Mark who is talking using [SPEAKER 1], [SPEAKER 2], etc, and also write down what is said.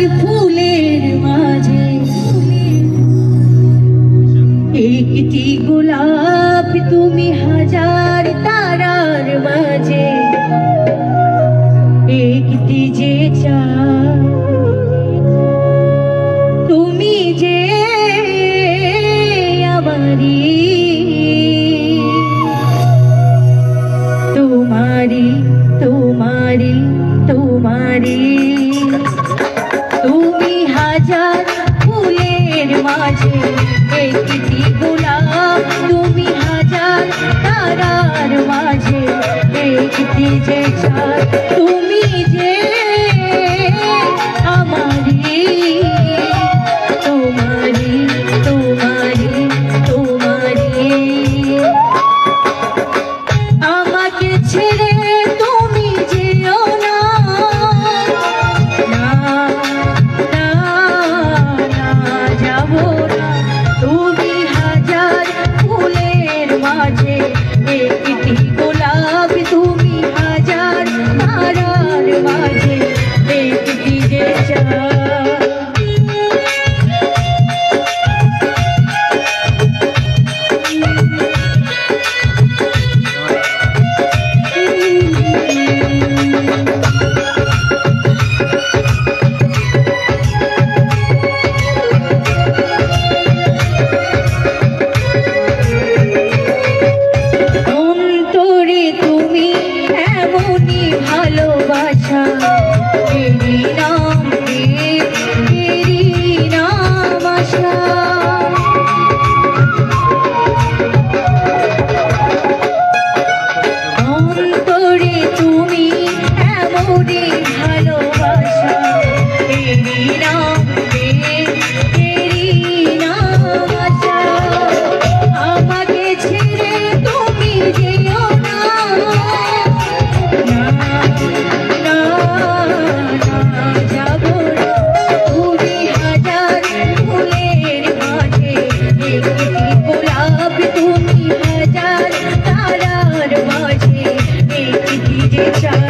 [SPEAKER 1] আর ফুলের মাঝে। একটি গোলাপ তারার মাঝে দেখতে যে চাঁদ? তুমি যে উনি ভালোবাসা না কোটি হাজার তারার মাঝে এই ধীরে চার